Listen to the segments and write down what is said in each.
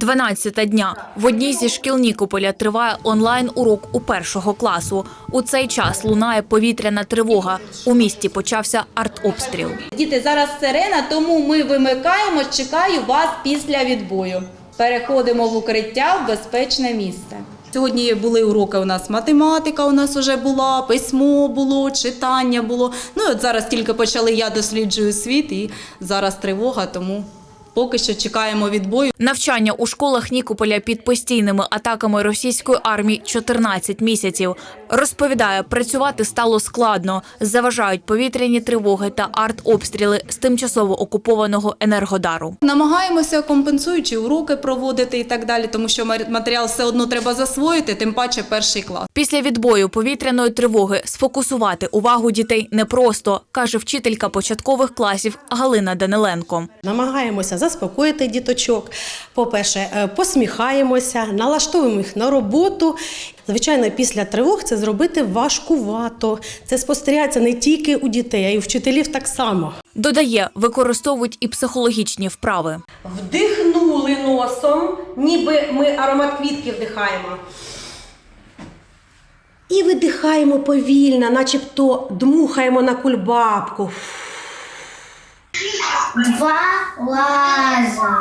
12 дня. В одній зі шкіл Нікополя триває онлайн-урок у першого класу. У цей час лунає повітряна тривога. У місті почався артобстріл. Діти, зараз сирена, тому ми вимикаємо. Чекаю вас після відбою. Переходимо в укриття в безпечне місце. Сьогодні були уроки у нас математика, у нас вже була, письмо було, читання було. Ну от зараз тільки почали я досліджую світ, і зараз тривога, тому поки що чекаємо відбою. Навчання у школах Нікополя під постійними атаками російської армії 14 місяців. Розповідає, працювати стало складно. Заважають повітряні тривоги та артобстріли з тимчасово окупованого енергодару. Намагаємося компенсуючи уроки проводити і так далі, тому що матеріал все одно треба засвоїти, тим паче перший клас. Після відбою повітряної тривоги сфокусувати увагу дітей непросто, каже вчителька початкових класів Галина Даниленко. Намагаємося заспокоїти діточок. По-перше, е, посміхаємося, налаштовуємо їх на роботу. Звичайно, після тривог це зробити важкувато. Це спостерігається не тільки у дітей, а й у вчителів так само. Додає, використовують і психологічні вправи. Вдихнули носом, ніби ми аромат квітки вдихаємо. І видихаємо повільно, начебто дмухаємо на кульбабку. Два лаза.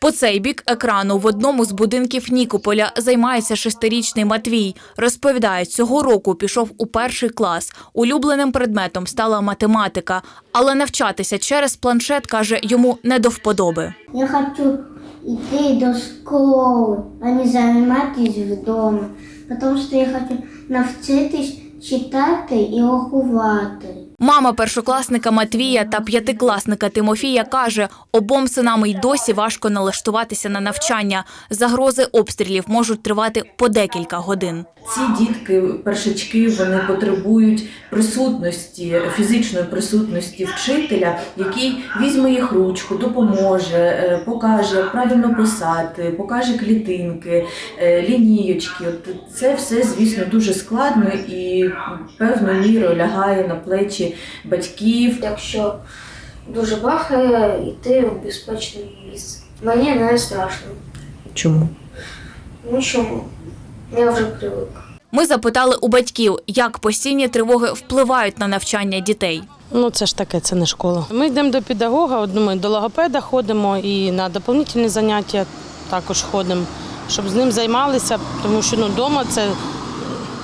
По цей бік екрану в одному з будинків Нікополя займається шестирічний Матвій. Розповідає, цього року пішов у перший клас. Улюбленим предметом стала математика, але навчатися через планшет каже йому не до вподоби. Я хочу йти до школи, а не займатися вдома. Тому що я хочу навчитись читати і рахувати. Мама першокласника Матвія та п'ятикласника Тимофія каже, обом синам й досі важко налаштуватися на навчання. Загрози обстрілів можуть тривати по декілька годин. Ці дітки, першачки, вони потребують присутності, фізичної присутності вчителя, який візьме їх ручку, допоможе, е, покаже правильно писати, покаже клітинки, е, лінієчки. Це все, звісно, дуже складно і певною мірою лягає на плечі батьків, Якщо дуже бахає, йти в безпечне місце. Мені не страшно. Чому? Ну чому? Я вже привик. Ми запитали у батьків, як постійні тривоги впливають на навчання дітей. Ну, це ж таке, це не школа. Ми йдемо до педагога, ми до логопеда ходимо і на доповнительні заняття також ходимо, щоб з ним займалися, тому що ну, вдома це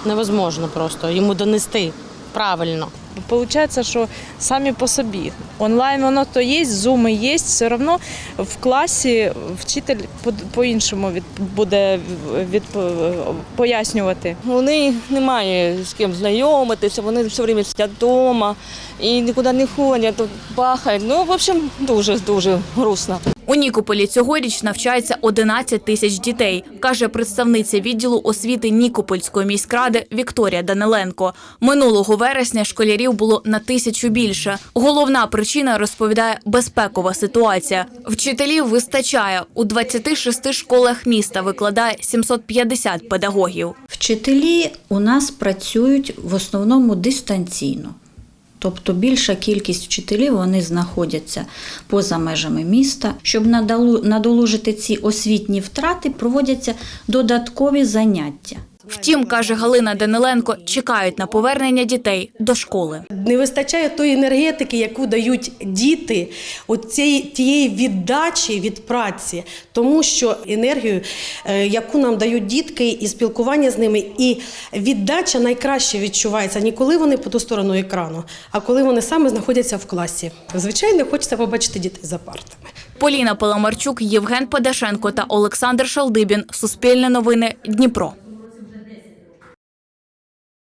невозможно просто йому донести правильно. Получается, що самі по собі. Онлайн воно то є, зуми є, все одно в класі вчитель по- по-іншому від, буде від, пояснювати. Вони немає з ким знайомитися, вони все время сидять вдома і нікуди не ходять, тут бахають. Ну, в общем, дуже дуже грустно. У Нікополі цьогоріч навчається 11 тисяч дітей, каже представниця відділу освіти Нікопольської міськради Вікторія Даниленко. Минулого вересня школярів було на тисячу більше. Головна причина розповідає безпекова ситуація. Вчителів вистачає у 26 школах міста. Викладає 750 педагогів. Вчителі у нас працюють в основному дистанційно. Тобто більша кількість вчителів вони знаходяться поза межами міста. Щоб надолужити ці освітні втрати, проводяться додаткові заняття. Втім, каже Галина Даниленко, чекають на повернення дітей до школи. Не вистачає тої енергетики, яку дають діти, от цієї, тієї віддачі від праці, тому що енергію, е, яку нам дають дітки, і спілкування з ними, і віддача найкраще відчувається не коли вони по ту сторону екрану, а коли вони саме знаходяться в класі. Звичайно, хочеться побачити дітей за партами. Поліна Паламарчук, Євген Подашенко та Олександр Шалдибін. Суспільне новини Дніпро.